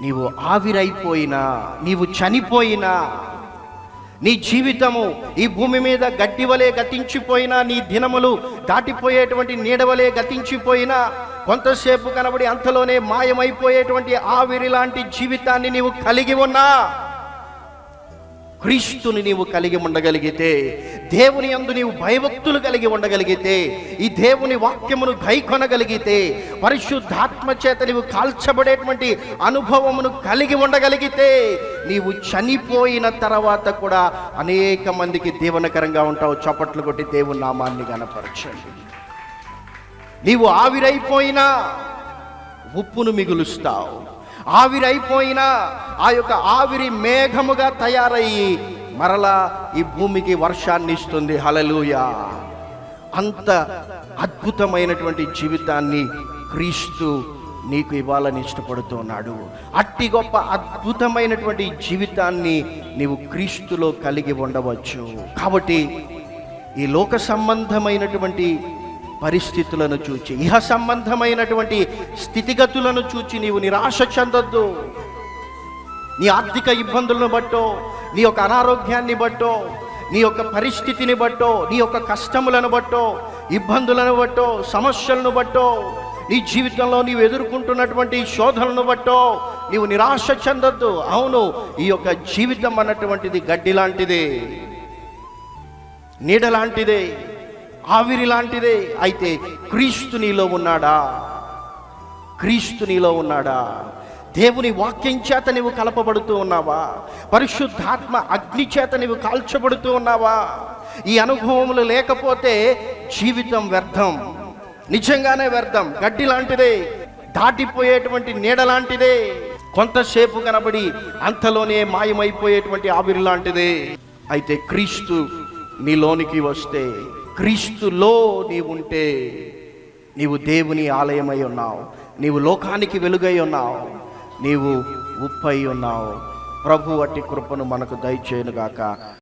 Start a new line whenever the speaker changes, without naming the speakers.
నీవు ఆవిరైపోయినా నీవు చనిపోయినా నీ జీవితము ఈ భూమి మీద గడ్డి వలె గతించిపోయినా నీ దినములు దాటిపోయేటువంటి నీడవలే గతించిపోయినా కొంతసేపు కనబడి అంతలోనే మాయమైపోయేటువంటి ఆవిరి లాంటి జీవితాన్ని నీవు కలిగి ఉన్నా. క్రీస్తుని నీవు కలిగి ఉండగలిగితే దేవుని యందు నీవు భయభక్తులు కలిగి ఉండగలిగితే ఈ దేవుని వాక్యమును గైకొనగలిగితే పరిశుద్ధాత్మ చేత నీవు కాల్చబడేటువంటి అనుభవమును కలిగి ఉండగలిగితే నీవు చనిపోయిన తర్వాత కూడా అనేక మందికి దీవనకరంగా ఉంటావు. చప్పట్లు కొట్టి దేవుని నామాన్ని గనపరచండి నీవు ఆవిరైపోయినా ఉప్పును మిగులుస్తావు. ఆవిరైపోయినా ఆ యొక్క ఆవిరి మేఘముగా తయారయ్యి మరలా ఈ భూమికి వర్షాన్ని ఇస్తుంది. హలలుయా అంత అద్భుతమైనటువంటి జీవితాన్ని క్రీస్తు నీకు ఇవ్వాలని ఇష్టపడుతున్నాడు. అట్టి గొప్ప అద్భుతమైనటువంటి జీవితాన్ని నీవు క్రీస్తులో కలిగి ఉండవచ్చు. కాబట్టి ఈ లోక సంబంధమైనటువంటి పరిస్థితులను చూచి ఇహ సంబంధమైనటువంటి స్థితిగతులను చూచి నీవు నిరాశ చెందొద్దు. నీ ఆర్థిక ఇబ్బందులను బట్టో నీ యొక్క అనారోగ్యాన్ని బట్టో నీ యొక్క పరిస్థితిని బట్టో నీ యొక్క కష్టములను బట్టో ఇబ్బందులను బట్టో సమస్యలను బట్టో నీ జీవితంలో నీవు ఎదుర్కొంటున్నటువంటి శోధనను బట్టో నీవు నిరాశ చెందొద్దు. అవును ఈ యొక్క జీవితం అన్నటువంటిది గడ్డి లాంటిదే నీడ లాంటిదే ఆవిరి లాంటిదే. అయితే క్రీస్తు నీలో ఉన్నాడా? క్రీస్తు నీలో ఉన్నాడా? దేవుని వాక్యం చేత నీవు కలపబడుతూ ఉన్నావా? పరిశుద్ధాత్మ అగ్ని చేత నీవు కాల్చబడుతూ ఉన్నావా? ఈ అనుభవములు లేకపోతే జీవితం వ్యర్థం. నిజంగానే వ్యర్థం. గడ్డి లాంటిదే. దాటిపోయేటువంటి నీడ లాంటిదే. కొంతసేపు కనబడి అంతలోనే మాయమైపోయేటువంటి ఆవిరి లాంటిదే. అయితే క్రీస్తు నీలోనికి వస్తే క్రీస్తులో నీవుంటే నీవు దేవుని ఆలయమై ఉన్నావు. నీవు లోకానికి వెలుగై ఉన్నావు. నీవు ఉప్పై ఉన్నావు. ప్రభు అట్టి కృపను మనకు దయచేయనుగాక.